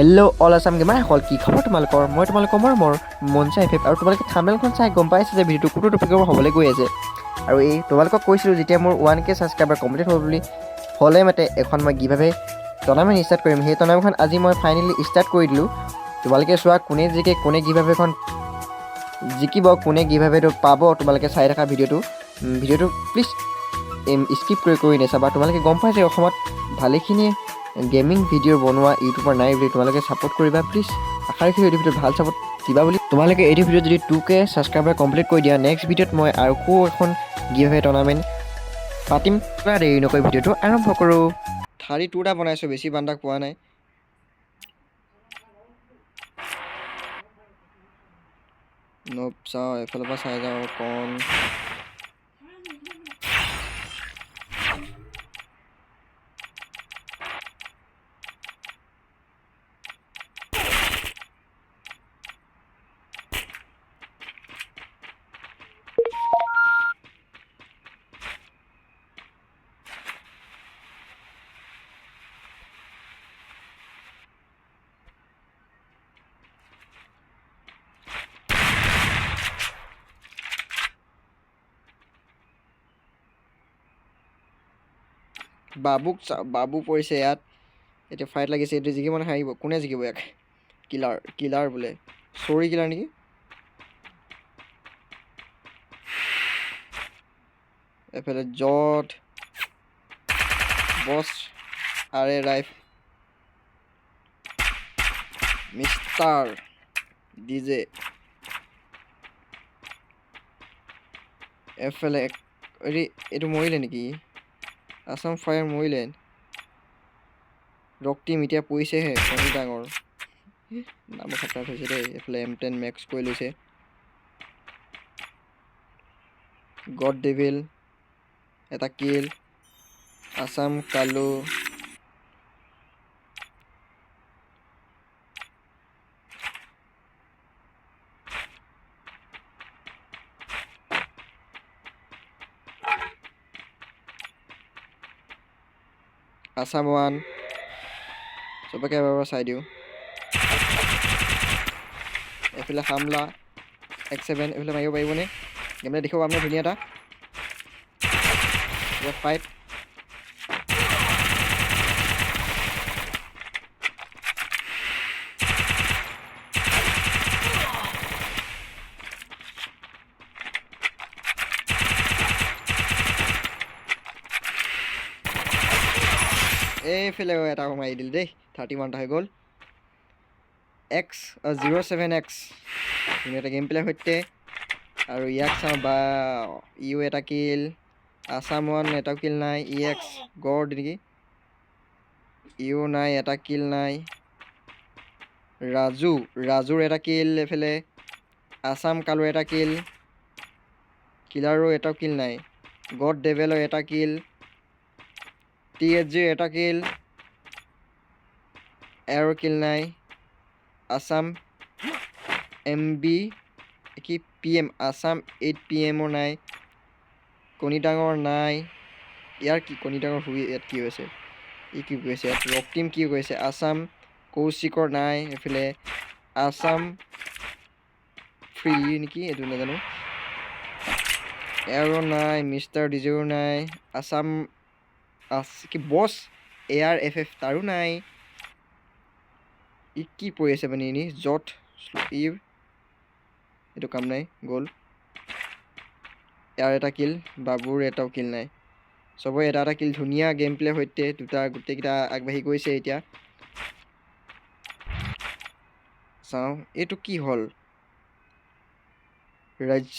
Hello' all Assam gamer সকল কি খবৰ তোমালোকৰ? মই তোমালোকৰ মোৰ মোৰ মনচা এফেফ আৰু তোমালোকে থামেলখন চাই গম পাইছে যে ভিডিঅ'টো কোনটো টপিকৰ হ'বলৈ গৈ আছে। আৰু এই তোমালোকক কৈছিলোঁ যেতিয়া মোৰ ওৱান কে ছাবস্ক্ৰাইবাৰ কমপ্লিট হ'ব বুলি, হ'লে মাতে এখন মই গিভাৱে টৰ্ণামেণ্ট ষ্টাৰ্ট কৰিম। সেই টৰ্ণামেণ্টখন আজি মই ফাইনেলি ষ্টাৰ্ট কৰি দিলোঁ। তোমালোকে চোৱা কোনে জিকে, কোনে গিভাৱেখন জিকিব, কোনে গিভাৱেটো পাব, তোমালোকে চাই থকা ভিডিঅ'টো। ভিডিঅ'টো প্লিজ স্কিপ কৰি কৰি নাচাবা। তোমালোকে গম পাই যে অসমত ভালেখিনি গেমিং ভিডিঅ' বনোৱা ইউটিউবাৰ নাই বুলি তোমালোকে ছাপোৰ্ট কৰিবা প্লিজ আশা ৰাখিছোঁ এইটো ভিডিঅ'ত ভাল ছাপোৰ্ট দিবা বুলি। তোমালোকে এইটো ভিডিঅ'ত যদি টু কে ছাবস্ক্ৰাইবাৰ কমপ্লিট কৰি দিয়া নেক্সট ভিডিঅ'ত মই আকৌ এখন গিভ এ টুৰ্ণামেণ্ট পাতিম দেৰি নকৰি ভিডিঅ'টো আৰম্ভ কৰোঁ। থাৰ্টি টুটা বনাইছোঁ বেছি বান্দাক পোৱা নাই। নব চাওঁ এফালৰ পৰা চাই যাওঁ কণ বাবুক বাবু পৰিছে ইয়াত। এতিয়া ফাইট লাগিছে, এইটো জিকিব নে হাৰিব? কোনে জিকিব ইয়াক? কিলাৰ কিলাৰ বোলে। চৰি কিলাৰ নেকি? এফালে জট, বছ, আৰে ৰাইফ। Mister, DJ. এফালে এক- হেৰি, এইটো মৰিলে নেকি? আছাম ফায়াৰ মৰিলে ৰক টিম এতিয়া পৰিছেহে কণী ডাঙৰ। নাম খাটাৰ হৈছে দেই, এইফালে এম টেন মেক্স কৰি লৈছে। গড ডেভিল এটা কিল আছাম কালু আছাম ওৱান চবকে এবাৰ চাই দিওঁ এইফালে হামলা এক্স ছেভেন এইফালে মাৰিব পাৰিবনে গেমলৈ দেখিব আপোনাৰ ধুনীয়া এটা ফাইট এইফালে এটা মাৰি দিল দেই। থাৰ্টি ওৱানটা হৈ গ'ল। এক্স জিৰ' ছেভেন এক্স এটা গেম প্লেৰ সৈতে আৰু ইয়াক চাওঁ বা, ইউ এটা কিল আছাম ওৱান এটা কিল নাই ই এক্স গড় নেকি? ইউ নাই, এটা কিল নাই। ৰাজু, ৰাজুৰ এটা কিল এইফালে। আছাম কালুৰ এটা কিল কিলাৰো এটা কিল নাই। গড ডেভেলৰ এটা কিল টি এইচ জিৰ এটা কিল এৰ কিল নাই. আসাম এম বি কি P M Assam eight P এমৰ নাই. কণী ডাঙৰ নাই. ইয়াৰ কি কণী ডাঙৰ শুই ইয়াত কি হৈছে? ই কি কৈছে ইয়াত ৰক টিম কি কৈছে আছাম কৌশিকৰ নাই এইফালে। আছাম ফ্ৰী নেকি? এইটো নাজানো। এৰো নাই মিষ্টাৰ ডিজেও নাই। আছাম আছ কি? বছ এ আৰ এফ এফ, তাৰো নাই। ই কি পৰি আছে মানে এনেই? জট ই এইটো কাম নাই, গ'ল। ইয়াৰ এটা কিল, বাবুৰ এটাও কিল নাই। চবৰে এটা এটা কিল, ধুনীয়া গেম প্লেৰ সৈতে দুটা, গোটেইকেইটা আগবাঢ়ি গৈছে এতিয়া। চাওঁ, এইটো কি হ'ল? ৰাজ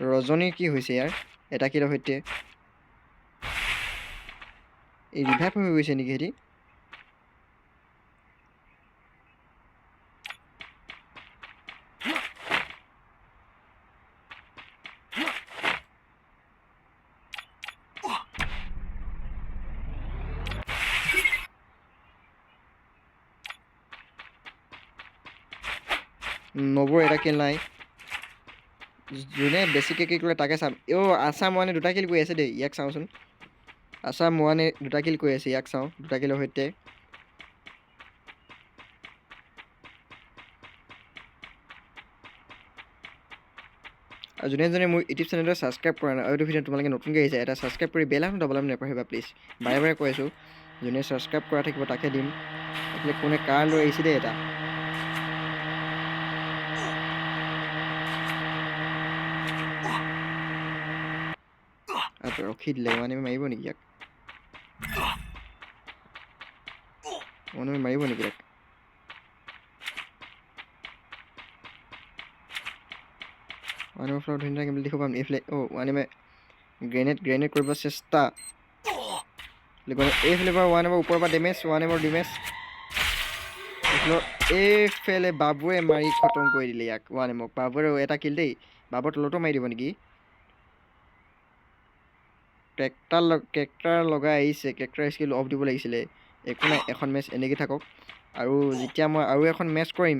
ৰজনীৰ কি হৈছে ইয়াৰ? এটা কিলৰ সৈতে এই ৰিভাইভ হৈ গৈছে নেকি সিহঁতি নবৌৰ এটা কিল নাই। যোনে বেছিকৈ কিল কৰে তাকে চাম অ' আছাম ওৱানে দুটা কিল কৰি আছে দেই, ইয়াক চাওঁচোন। আছাম ওৱানে দুটা কিল কৈ আছে, ইয়াক চাওঁ, দুটা কিলৰ সৈতে। আৰু যোনে যোনে মোৰ ইউটিউব চেনেলটো ছাবস্ক্ৰাইব কৰা নাই এইটো ভিডিঅ' তোমালোকে নতুনকৈ আহিছে, এটা ছাবস্ক্ৰাইব কৰি বেল এখন দবাবলৈ নাপাহৰিবা, প্লিজ। বাৰে বাৰে কৈ আছোঁ, যোনে ছাবস্ক্ৰাইব কৰা থাকিব, তাকে দিম। এইফালে কোনে কাৰ লৈ আহিছে দেই এটা। ৰখি দিলে মানে মাৰিব নেকি ইয়াক? মানে মাৰিব নেকি ইয়াক? ওৱান এমৰ ফ্লৰ ধুনীয়া গেম দেখিব পাম এইফালে অ' ওৱান এমে গ্ৰেনেড গ্ৰেনেড কৰিব চেষ্টা। এইফালে পৰা ওৱান এমৰ ওপৰৰ পৰা ডেমেজ ওৱান এমৰ ডেমেজ এইফালে বাবুৱে মাৰি খতম কৰি দিলে ইয়াক, ওৱান এমক। বাবুৰে এটা কিল দেই। বাবুৰ তলতো মাৰি দিব নেকি? ট্ৰেক্টাৰ ট্ৰেক্টাৰ লগাই আহিছে ট্ৰেক্টাৰ স্কিল অফ দিব লাগিছিলে। একো নাই এখন মেচ এনেকৈ থাকক। আৰু যেতিয়া মই আৰু এখন মেচ কৰিম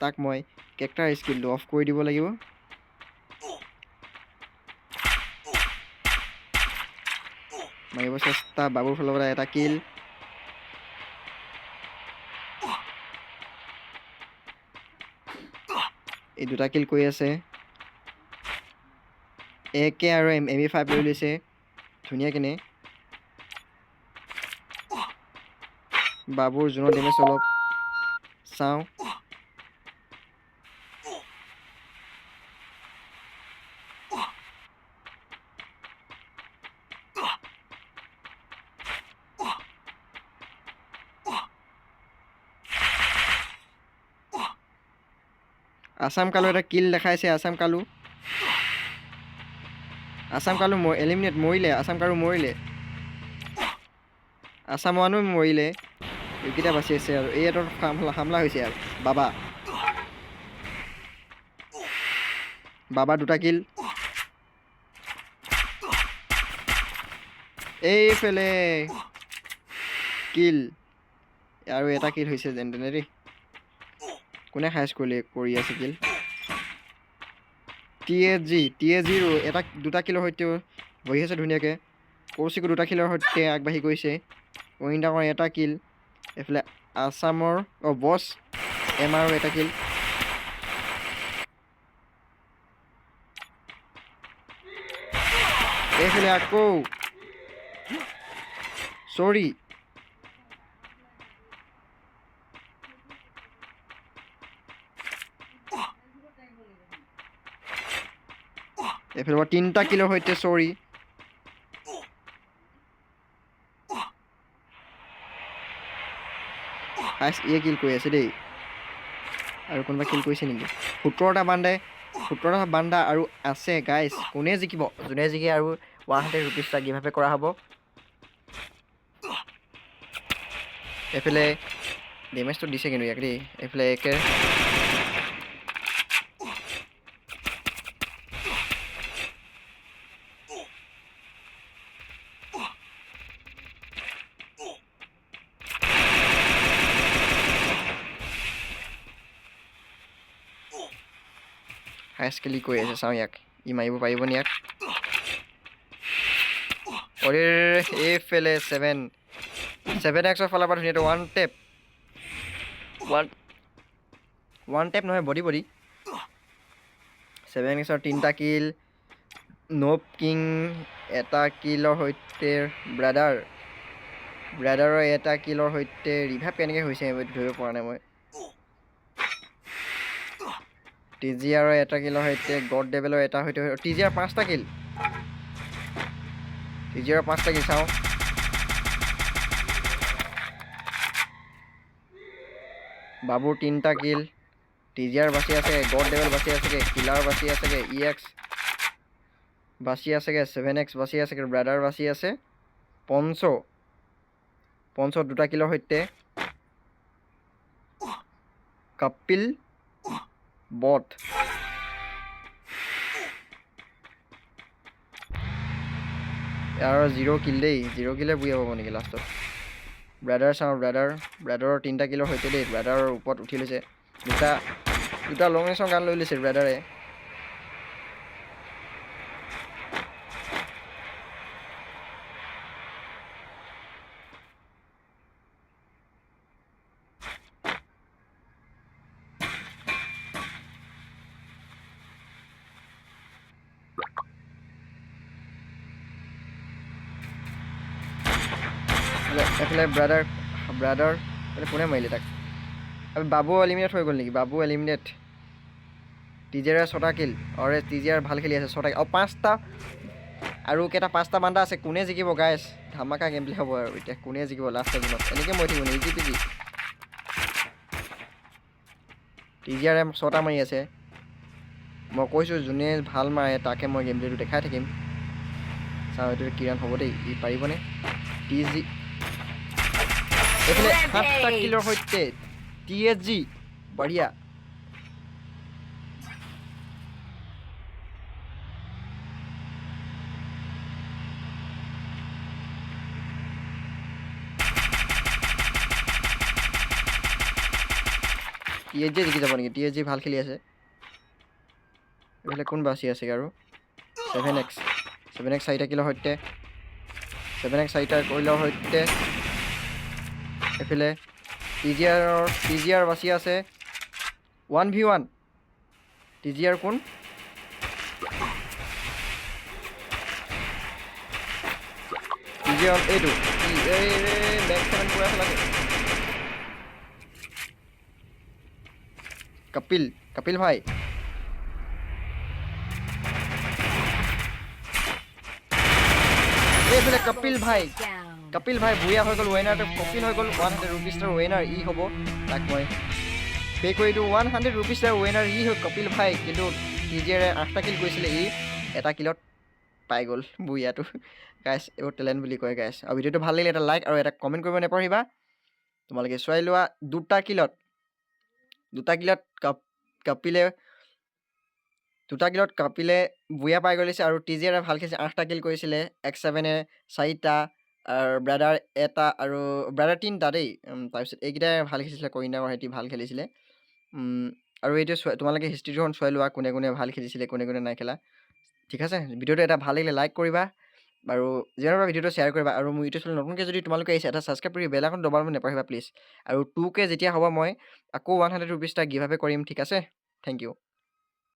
তাক মই ট্ৰেক্টাৰ স্কিলটো অফ কৰি দিব লাগিব। মাৰিব চেষ্টা বাবুৰ ফালৰ পৰা এটা কিল এই দুটা কিল কৰি আছে। এ কে আৰু এম এম ই ফাইভ লৈ লৈছে ধুনীয়া কেনে বাবুৰ জোনৰ ডেমেজ অলপ চাওঁ আছাম কালু এটা কিল দেখাইছে আছাম কালু আছাম কালু এলিমিনেট মৰিলে আসাম কালু মৰিলে আছাম ওৱানো মৰিলে এইকেইটা বাচি আছে আৰু এই এটা হামলা হৈছে আৰু বাবা বাবা দুটা কিল এইফালে কিল আৰু এটা কিল হৈছে যেন তেনে দেই কোনে হাইচ কৰিলে কৰি আছে কিল টি এ জি টি এ জিৰো এটা দুটা কিলৰ সৈতে বহি আছে ধুনীয়াকৈ। কৌশিকো দুটা কিলৰ সৈতে আগবাঢ়ি গৈছে। অইন এটা কিল এইফালে আছামৰ, অ' বছ এম আৰৰ এটা কিল এইফালে আকৌ, চৰি এইফালৰ তিনিটা কিলৰ সৈতে চৰি হাইষ্ট ইয়ে কিল কৰি আছে দেই? আৰু কোনোবা কিল কৰিছে নেকি? সোতৰটা বান্দে, সোতৰটা বান্দা আৰু আছে গাইজ কোনে জিকিব? যোনে জিকে আৰু ওৱান হাণ্ড্ৰেড ৰুপিজ গিভআপে কৰা হ'ব। এইফালে ডেমেজটো দিছে কিন্তু ইয়াক দেই। এইফালে একে কৈ আছে চাওঁ ইয়াক ই মাৰিব পাৰিব নি ইয়াক অৰে এইফালে ছেভেন ছেভেন এক্সৰ ফালৰ পৰা ধুনীয়াকৈ one tap one one tap নহয় বডি বডি ছেভেন এক্সৰ তিনিটা কিল ন'প কিং এটা কিলৰ সৈতে ব্ৰাদাৰ ব্ৰাদাৰৰ এটা কিলৰ সৈতে ৰিভাইভ কেনেকৈ হৈছে ধৰিব পৰা নাই মই। টি জি আৰৰ এটা কিলৰ সৈতে গড লেভেলৰ এটা সৈতে টি জি আৰ পাঁচটা কিল টি জি আৰৰ পাঁচটা কিল চাওঁ। বাবুৰ তিনিটা কিল টি জি আৰ বাচি আছে গড লেভেল বাচি আছেগৈ কিলাৰ বাচি আছেগৈ ই এক্স বাচি আছেগৈ ছেভেন এক্স বাচি আছেগৈ ব্ৰাদাৰ বাচি আছে পঞ্চ পঞ্চ দুটা কিলৰ সৈতে। কপিল বট। ইয়াৰ জিৰ' কিল দেই, জিৰ' কিলে বুঢ়িয়া পাব নেকি লাষ্টত? ব্ৰেডাৰ চাওঁ ব্ৰাদাৰ ব্ৰেডাৰৰ তিনিটা কিলৰ সৈতে দেই ব্ৰেডাৰৰ ওপৰত উঠি লৈছে। দুটা দুটা লং ৰেঞ্চৰ গান লৈ লৈছে ব্ৰাদাৰে এফালে ব্ৰাদাৰ ব্ৰাদাৰ মানে কোনে মাৰিলে তাক? আৰু বাবু এলিমিনেট হৈ গ'ল নেকি? বাবু এলিমিনেট টিজেৰে ছটা কিল অৰে টিজিয়াৰ ভালো খেলি আছে, ছটা আৰু পাঁচটা। আৰু কেইটা, পাঁচটা বান্ধা আছে, কোনে জিকিব গাইছ ধামাকা গেম প্লে হ'ব আৰু এতিয়া। কোনে জিকিব লাষ্ট এজনত এনেকৈ মই থাকিব ইজি পিজি টিজিয়াৰে ছটা মাৰি আছে। মই কৈছোঁ, যোনে ভালো মাৰে, তাকে মই গেম প্লেটো দেখাই থাকিম। চাওঁ এইটো কিৰাণ হ'ব দেই। ই পাৰিবনে? টি জি এইফালে সাতটা কিলৰ সৈতে টি এছ জি বঢ়িয়া। টি এইচ জি জিকি যাব নেকি? টি এইচ জি ভালো খেলি আছে। এইফালে কোন বাচি আছে আৰু? ছেভেন এক্স ছেভেন এক্স চাৰিটা কিলৰ সৈতে। ছেভেন এক্স চাৰিটা কইলৰ সৈতে এইফালে টি জি আৰৰ, টি জি আৰ বাচি আছে। One V one. T G R কোন? টি জি আৰ এইটো। ই- এই বেক ছেভেন পূৰা চলাইছে কপিল কপিল ভাই। এইফালে কপিল ভাই। Down. কপিল ভাই ভূঞা হৈ গ'ল ৱেইনাৰটো কপিল হৈ গ'ল ওৱান হাণ্ড্ৰেড ৰুপিছৰ ৱেইনাৰ ই হ'ব। তাক মই পে' কৰি দিওঁ। ওৱান হাণ্ড্ৰেড ৰুপিছৰ ৱেইনাৰ ই হয় কপিল ভাই, কিন্তু টি জিৰে আঠটা কিল কৰিছিলে ই। এটা কিলত পাই গ'ল ভূঞাটো গাইছ এইবোৰ টেলেণ্ট বুলি কয় গাইছ আৰু ভিডিঅ'টো ভালো লাগিলে এটা লাইক আৰু এটা কমেণ্ট কৰিব নাপাহৰিবা তোমালোকে চোৱাই লোৱা, দুটা কিলত দুটা কিলত কপ, কপিলে, দুটা কিলত কপিলে বুয়া পাই গৈছে আৰু টি জিৰে ভালো খেলিছে, আঠটা কিল কৰিছিলে এক্স ছেভেনে চাৰিটা আৰু ব্ৰাদাৰ এটা আৰু ব্ৰাদাৰ তিনিটা দেই তাৰপিছত এইকেইটাই ভালো খেলিছিলে, কইনা আৰু সিহঁতি ভালো খেলিছিলে। আৰু এইটো চোৱা, তোমালোকে হিষ্ট্ৰীখন চাই লোৱা, কোনে কোনে ভালো খেলিছিলে, কোনে কোনে নাই খেলা। ঠিক আছে, ভিডিঅ'টো এটা ভালো লাগিলে লাইক কৰিবা, আৰু যিমান পাৰা ভিডিঅ'টো শ্বেয়াৰ কৰিবা, আৰু মোৰ ইউটিউব চেনেল নতুনকৈ যদি তোমালোকে আহিছে, এটা ছাবস্ক্ৰাইব কৰি বেলাখন দবাব নাপাহৰিবা প্লিজ আৰু টু কে যেতিয়া হ'ব, মই আকৌ ওৱান হাণ্ড্ৰেড ৰুপিছ এটা গিভ কৰিম, ঠিক আছে? Thank you